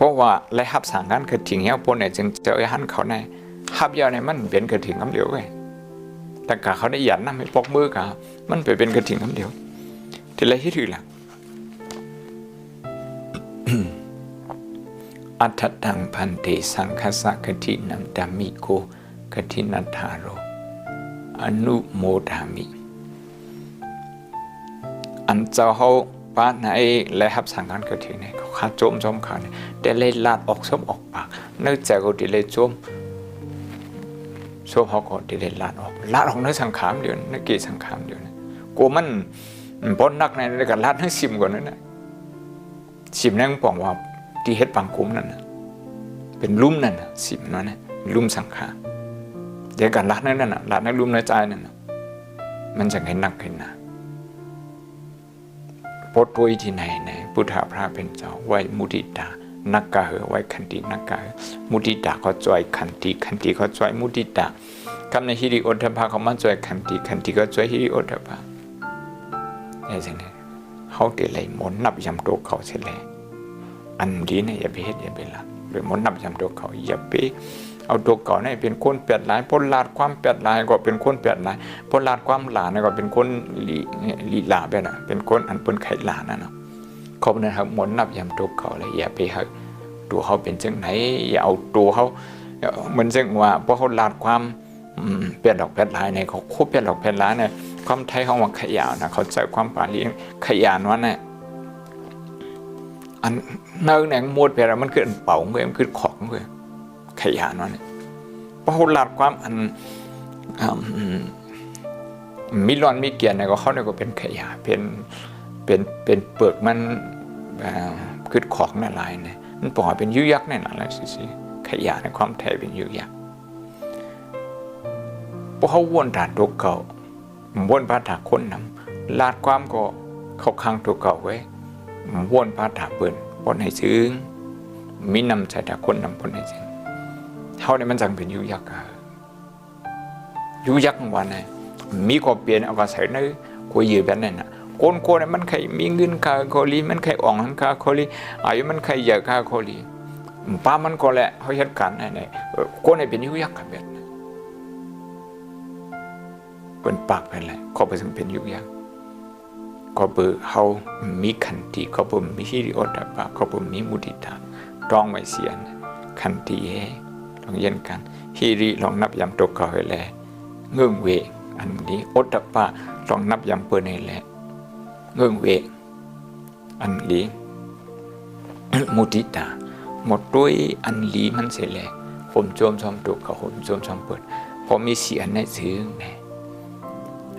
เพราะว่าและหับสั่งงานกระถิ่งเหี้ยปนเนี่ยจึงเจอหันเขาในหับยาวในมันเป็นกระถิ่งคำเดียวเว้ยแต่กะเขาได้หยันนะไม่ปอกมือกะมันไปเป็นกระถิ่งคำเดียว ที่ไรที่ถือล่ะอัตตังพันเตสังคสะกทินัมดามิโกกทินัทาโรอนุโมดามิ อันเจ้าเขาป้าไหนและหับสั่งการกระถิ่นเนี่ย ขาขาโจมโจมขาเนี่ยแต่เลยลาดออกสมออกปากเนื่องจากเขาที่เลยโจมโจมเขาก็ที่เลยลาดออกลาดออกในสังขารเดียวในกี่สังขารเดียวนะกูมันปนนักในในการลาดให้สิมกว่านั้นนะสิมนั่งปองว่าที่เฮ็ดปังคุ้มนั่นนะเป็นลุ่มนั่นนะสิมนั่นนะลุ่มสังขารเดี๋ยวการลาดนั่นน่ะลาดในลุ่มในใจนั่นนะมันจะเห็นหนักเห็นหนา พดปุยที่ไหนไหนพุทธาพระเป็นเจ้าไว้มุติตานักกะเหอไว้ขันตินักกะเหอมุติตาเขาจอยคันติคันติเขาจอยมุติตาคำในฮิริโอตพะเขามาจอยคันติคันติก็จอยฮิริโอตพะไอ้สิ่งนี้เขาเดี๋ยวเลยหมุนนับยำตัวเขาเสร็จเลยอันดีเนี่ยอย่าไปเฮ็ดอย่าไปละ หรือมนนับยำตัวเขาอย่าไปเอาตัวเก่าเนี่ยเป็นคนเปลียนหลายพ้นลาดความเปลียนหลายก็เป็นคนเปลียนหลายพ้นลาดความหลาเนี่ยก็เป็นคนลีลีลาไปน่ะเป็นคนอันเป็นไข่หลานั่นเนาะเขาเนี่ยครับมนนับยำตัวเขาเลยอย่าไปให้ตัวเขาเป็นจังไหนอย่าเอาตัวเขาเหมือนจังว่าเพราะเขาลาดความเปลี่ยนดอกแพทลายในเขาควบเปลี่ยนดอกแพทลายเนี่ยความไทยเขาว่าขยาวนะเขาใส่ความปาลีขยานว่าเนี่ย อันเนื้อแหนงมดไปแล้วมันคืออันเป่าเว้ยมันคือของเว้ยขยานว่าเนี่ยเพราะเขาลาดความอันมมีร้อนมีเกียรเนี่ยก็เขาเนี่ยก็เป็นขยะเป็นเป็นเป็นเปลือกมันคือของนั่นลายเนี่ยมันปล่อยเป็นยุยักษ์แน่นอนเลยสิขยะในความแท้เป็นยุยักษ์พวกเขาวนด่าตัวเก่าวนพาถาคนนำลาดความก็เขาค้างตัวเก่าไว้ วนพาถาเปิดบนให้ซึ้งมีนำใจถาคนนำบนให้ซึ้งเท่านี้มันจังเป็นยุยักษ์ยุยักษ์วันไหนมีก็เปลี่ยนเอาก็ใส่ในกูยืมแบบนั้นนะคนคนมันใครมีเงินค่าโคลีมันใครอ่องหันคาโคลีอายุมันใครใหญ่ค่าโคลีป้ามันก็แหละเขาเหตุการณ์ไหนๆคนไหนเป็นยุยักษ์กันแบบนั้นเป็นปากเป็นไรเขาไปถึงเป็นยุยักษ์ ก็เบอร์เขามีขันติเขาเบอร์มีฮิริโอตปะเขาเบอร์มีมุติตาร้องไม่เสียนขันติเฮลองเย็นกันฮิริลองนับยำตกเขาให้แลเงื่องเวอันนี้โอตปะลองนับยำเปิดให้แลเงื่องเวอันลีมุติตาหมดด้วยอันลีมันเสร็จแล้วผมโจมชอมตกกับผมโจมชอมเปิดพอมีเสียงในซื้อแน่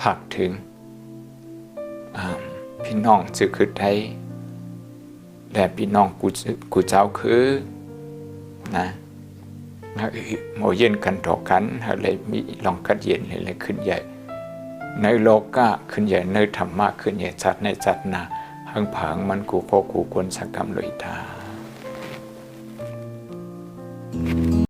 ภาวนาที่เพียงทุ่งกระถิ่งที่มันจะสอนผ่านมาเนี่ยย้อนเอาพายวนธรรมะให้ผักถึงพี่น้องจือคือไทยและพี่น้องกูกูเจ้าคือนะโมเย็นกันต่อกันอะไรมีลองกัดเย็นอะไรขึ้นใหญ่ ในโลกาขึ้นใหญ่ในธรรมะขึ้นใหญ่จัดในจัดนาหังผางมันกูก็กูควรสักกรรมเลยทา